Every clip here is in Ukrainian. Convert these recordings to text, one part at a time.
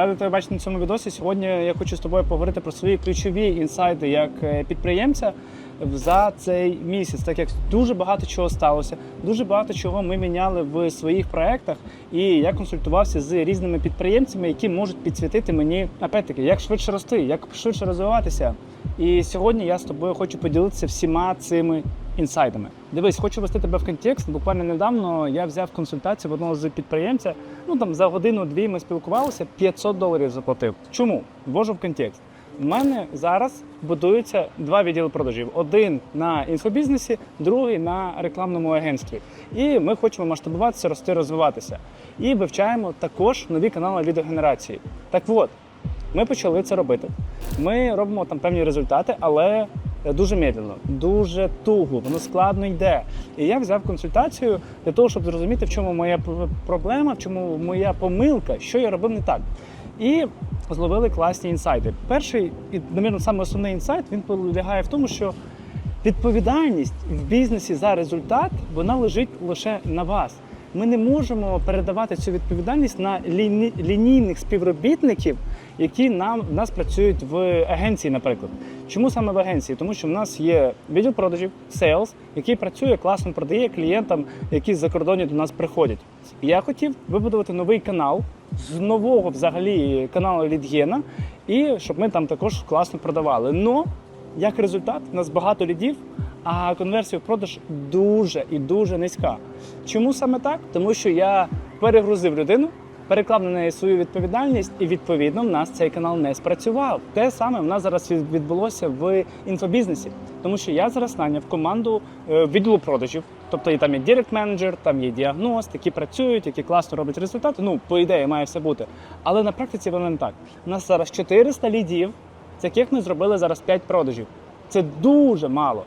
Радий тебе бачити на цьому відосі. Сьогодні я хочу з тобою поговорити про свої ключові інсайти як е, підприємця за цей місяць, так як дуже багато чого сталося, дуже багато чого ми міняли в своїх проектах. І я консультувався з різними підприємцями, які можуть підсвітити мені опять-таки, як швидше рости, як швидше розвиватися. І сьогодні я з тобою хочу поділитися всіма цими інсайдами. Дивись, хочу вести тебе в контекст. Буквально недавно я взяв консультацію в одного з підприємця. Ну там за годину-дві ми спілкувалися, 500 доларів заплатив. Чому? Ввожу в контекст. У мене зараз будуються два відділи продажів: один на інфобізнесі, другий на рекламному агентстві. І ми хочемо масштабуватися, рости, розвиватися. І вивчаємо також нові канали відеогенерації. Так от, ми почали це робити. Ми робимо там певні результати, але дуже медленно, дуже туго, воно складно йде. І я взяв консультацію для того, щоб зрозуміти, в чому моя проблема, в чому моя помилка, що я робив не так. І зловили класні інсайти. Перший і, навірно, саме основний інсайт він полягає в тому, що відповідальність в бізнесі за результат вона лежить лише на вас. Ми не можемо передавати цю відповідальність на ліні, лінійних співробітників, які нам в нас працюють в агенції, наприклад. Чому саме в агенції? Тому що в нас є відділ продажів, сейлс, який працює класно, продає клієнтам, які з-за кордону до нас приходять. Я хотів вибудувати новий канал з нового взагалі каналу Лідгена, і щоб ми там також класно продавали. Но як результат, у нас багато лідів, а конверсія в продаж дуже і дуже низька. Чому саме так? Тому що я перегрузив людину, переклав на неї свою відповідальність, і відповідно в нас цей канал не спрацював. Те саме в нас зараз відбулося в інфобізнесі, тому що я зараз наняв команду е, відділу продажів. Тобто і там є директ менеджер, там є діагност, які працюють, які класно роблять результати. Ну, по ідеї, має все бути. Але на практиці воно не так. У нас зараз 400 лідів, з яких ми зробили зараз 5 продажів. Це дуже мало.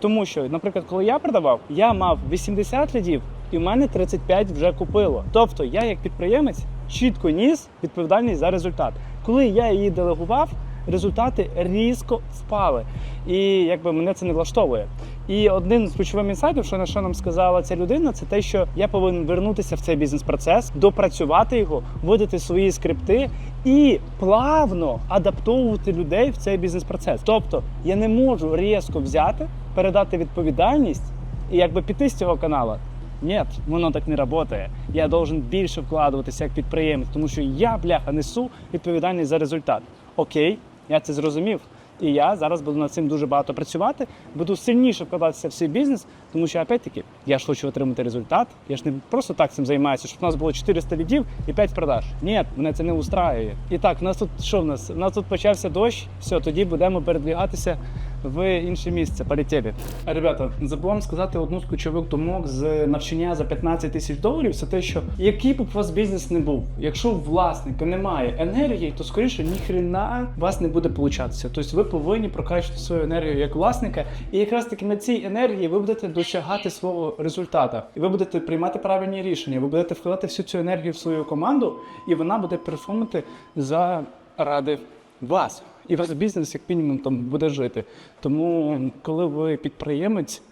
Тому що, наприклад, коли я продавав, я мав 80 лідів, і в мене 35 вже купило. Тобто я, як підприємець, чітко ніс відповідальність за результат. Коли я її делегував, результати різко впали. І якби мене це не влаштовує. І один з ключових інсайтів, що на що нам сказала ця людина, це те, що я повинен вернутися в цей бізнес-процес, допрацювати його, видати свої скрипти і плавно адаптовувати людей в цей бізнес-процес. Тобто я не можу різко взяти, передати відповідальність і якби піти з цього каналу. Ні, воно так не працює. Я должен більше вкладуватися як підприємець, тому що я, бляха, несу відповідальність за результат. Окей, я це зрозумів. І я зараз буду над цим дуже багато працювати, буду сильніше вкладатися в свій бізнес, тому що, опять-таки, я ж хочу отримати результат. Я ж не просто так цим займаюся, щоб у нас було 400 лідів і 5 продаж. Ні, мене це не устраює. І так, у нас тут що в нас? У нас тут почався дощ. Все, тоді будемо передвігатися в інше місце. Полетіли. Ребята, забув вам сказати одну з ключових думок з навчання за 15 тисяч доларів. Це те, що який б у вас бізнес не був, якщо власника немає енергії, то скоріше ніхрена у вас не буде получатися. Тобто ви повинні прокачувати свою енергію як власника, і якраз таки на цій енергії ви будете досягати свого результату. І ви будете приймати правильні рішення. Ви будете вкладати всю цю енергію в свою команду, і вона буде перформити заради вас. І ваш бізнес, як мінімум, там буде жити. Тому, коли ви підприємець,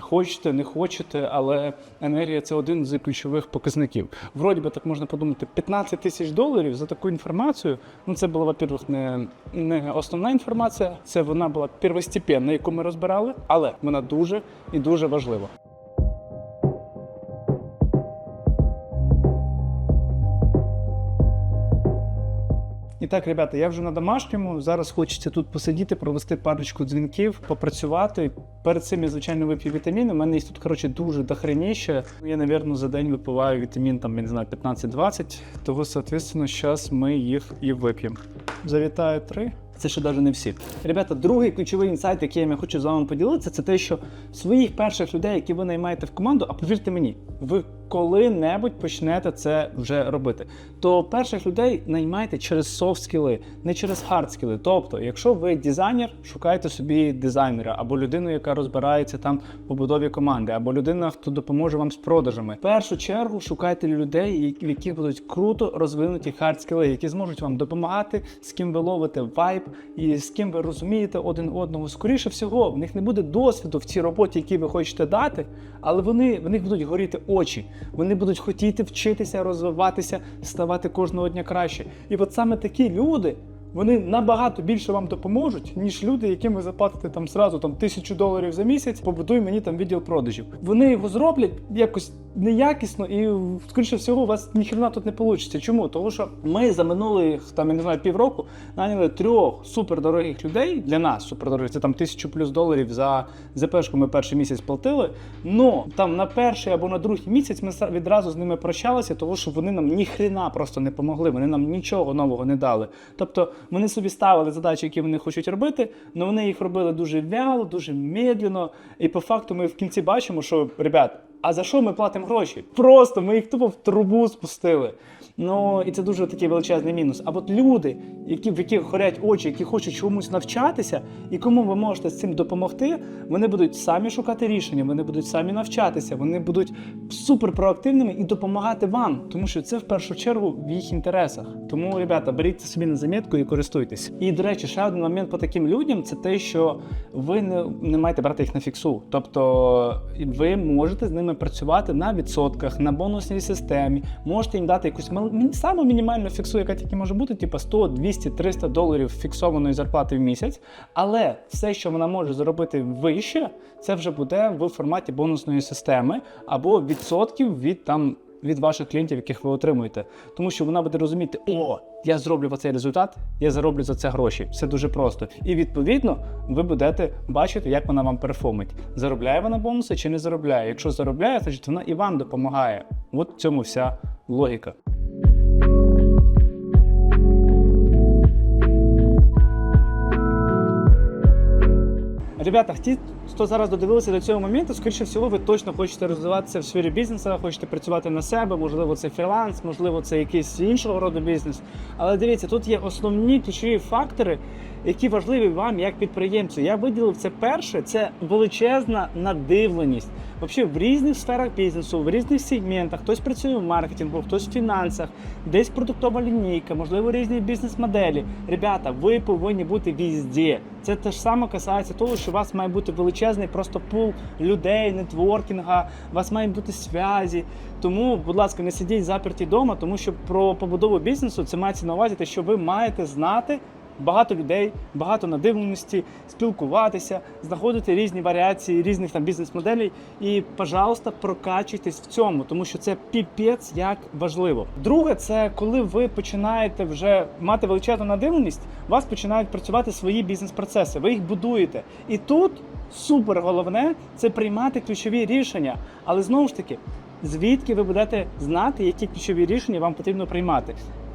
хочете, не хочете, але енергія це один з ключових показників. Вроді би так можна подумати, 15 тисяч доларів за таку інформацію. Ну це була, во-первых, не, не основна інформація, це вона була первостепенна, яку ми розбирали, але вона дуже і дуже важлива. Так, ребята, я вже на домашньому. Зараз хочеться тут посидіти, провести парочку дзвінків, попрацювати. Перед цим я, звичайно, вип'ю вітаміни. У мене їх тут, коротше, дуже дохреніще. Я, напевно, за день випиваю вітамін, там, я не знаю, 15-20. Того, соответственно, зараз ми їх і вип'ємо. Завітаю три. Це ще навіть не всі. Ребята, другий ключовий інсайт, який я хочу з вами поділитися, це те, що своїх перших людей, які ви наймаєте в команду, а повірте мені, ви коли-небудь почнете це вже робити. То перших людей наймайте через софт скіли, не через хард скіли. Тобто, якщо ви дизайнер, шукайте собі дизайнера або людину, яка розбирається там в побудові команди, або людина, хто допоможе вам з продажами. В першу чергу шукайте людей, в яких будуть круто розвинуті хард скіли, які зможуть вам допомагати, з ким ви ловите вайб і з ким ви розумієте один одного. Скоріше всього, в них не буде досвіду в цій роботі, який ви хочете дати, але вони в них будуть горіти очі. Вони будуть хотіти вчитися, розвиватися, ставати кожного дня краще. І от саме такі люди. Вони набагато більше вам допоможуть, ніж люди, яким ви заплатите там сразу там тисячу доларів за місяць, побудуй мені там відділ продажів. Вони його зроблять якось неякісно, і скоріше всього у вас ніхрена тут не вийде. Чому? Тому що ми за минулих там я не знаю півроку наняли трьох супердорогих людей для нас супердорогих. Це там тисячу плюс доларів за ЗПшку ми перший місяць платили. Но там на перший або на другий місяць ми відразу з ними прощалися, тому що вони нам ніхрена просто не помогли. Вони нам нічого нового не дали. Тобто вони собі ставили задачі, які вони хочуть робити, але вони їх робили дуже вяло, дуже медленно. І по факту ми в кінці бачимо, що ребят. А за що ми платимо гроші? Просто ми їх тупо в трубу спустили. Ну і це дуже такий величезний мінус. А от люди, які в яких горять очі, які хочуть чомусь навчатися, і кому ви можете з цим допомогти, вони будуть самі шукати рішення, вони будуть самі навчатися, вони будуть супер проактивними і допомагати вам, тому що це в першу чергу в їх інтересах. Тому, ребята, беріть це собі на замітку і користуйтесь. І до речі, ще один момент по таким людям це те, що ви не, не маєте брати їх на фіксу. Тобто ви можете з ними працювати на відсотках, на бонусній системі, можете їм дати якусь саму мінімальну фіксу, яка тільки може бути, типу 100, 200, 300 доларів фіксованої зарплати в місяць. Але все, що вона може зробити вище, це вже буде в форматі бонусної системи або відсотків від там. Від ваших клієнтів, яких ви отримуєте, тому що вона буде розуміти, о, я зроблю оцей результат, я зароблю за це гроші. Все дуже просто. І відповідно ви будете бачити, як вона вам перформить. Заробляє вона бонуси чи не заробляє. Якщо заробляє, значить вона і вам допомагає. От в цьому вся логіка. Ребята, ті, хто зараз додивилися до цього моменту, скоріше всього, ви точно хочете розвиватися в сфері бізнесу, хочете працювати на себе, можливо, це фріланс, можливо, це якийсь іншого роду бізнес. Але дивіться, тут є основні ключові фактори, які важливі вам як підприємцю. Я виділив це перше, це величезна надивленість. Взагалі, в різних сферах бізнесу, в різних сегментах, хтось працює в маркетингу, хтось в фінансах, десь продуктова лінійка, можливо, різні бізнес-моделі. Ребята, ви повинні бути візде. Це те ж саме касається того, що у вас має бути величезний просто пул людей, нетворкінга, у вас мають бути зв'язі. Тому, будь ласка, не сидіть заперті вдома, тому що про побудову бізнесу це мається на увазі, те, що ви маєте знати. Багато людей, багато надивленості, спілкуватися, знаходити різні варіації різних там бізнес-моделей. І, пожалуйста, прокачуйтесь в цьому, тому що це піпець як важливо. Друге, це коли ви починаєте вже мати величезну надивленість, у вас починають працювати свої бізнес-процеси. Ви їх будуєте. І тут супер головне це приймати ключові рішення. Але знову ж таки, звідки ви будете знати, які ключові рішення вам потрібно приймати?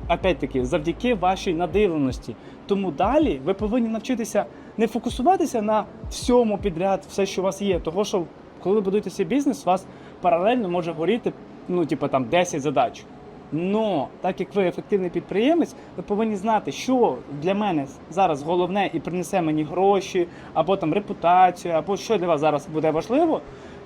опять-таки, завдяки вашій надивленості. Тому далі ви повинні навчитися не фокусуватися на всьому підряд, все, що у вас є. Того, що коли ви будуєте свій бізнес, у вас паралельно може горіти ну, типу, там 10 задач. Но так як ви ефективний підприємець, ви повинні знати, що для мене зараз головне і принесе мені гроші, або там репутацію, або що для вас зараз буде важливо,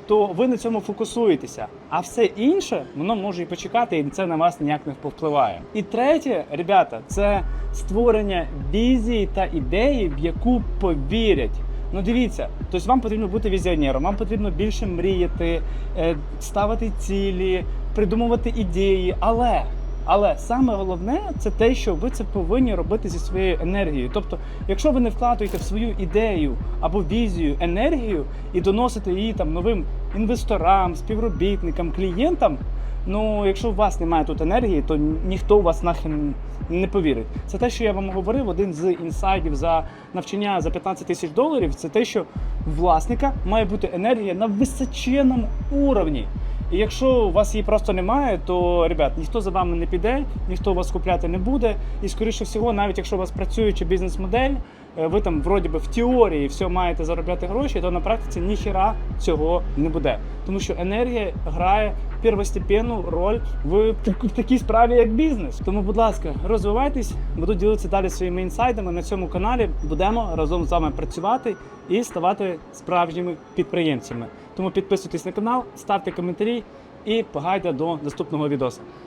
то ви на цьому фокусуєтеся. А все інше воно може і почекати, і це на вас ніяк не повпливає. І третє, ребята, це створення візії та ідеї, в яку повірять. Ну дивіться, тобто вам потрібно бути візіонером, вам потрібно більше мріяти, е, ставити цілі, придумувати ідеї. Але але саме головне це те, що ви це повинні робити зі своєю енергією. Тобто, якщо ви не вкладуєте в свою ідею або візію енергію і доносите її там новим інвесторам, співробітникам, клієнтам. Ну, якщо у вас немає тут енергії, то ніхто у вас нахрен не повірить. Це те, що я вам говорив, один з інсайдів за навчання за 15 тисяч доларів. Це те, що власника має бути енергія на височенному уровні. І якщо у вас її просто немає, то ребят, ніхто за вами не піде, ніхто вас купляти не буде. І скоріше всього, навіть якщо у вас працююча бізнес-модель, ви там вроді би в теорії все маєте заробляти гроші, то на практиці ніхіра цього не буде. Тому що енергія грає первостепенну роль в, в такій справі, як бізнес. Тому, будь ласка, розвивайтесь, буду ділитися далі своїми інсайдами на цьому каналі. Будемо разом з вами працювати і ставати справжніми підприємцями. Тому підписуйтесь на канал, ставте коментарі і погайте до наступного відео.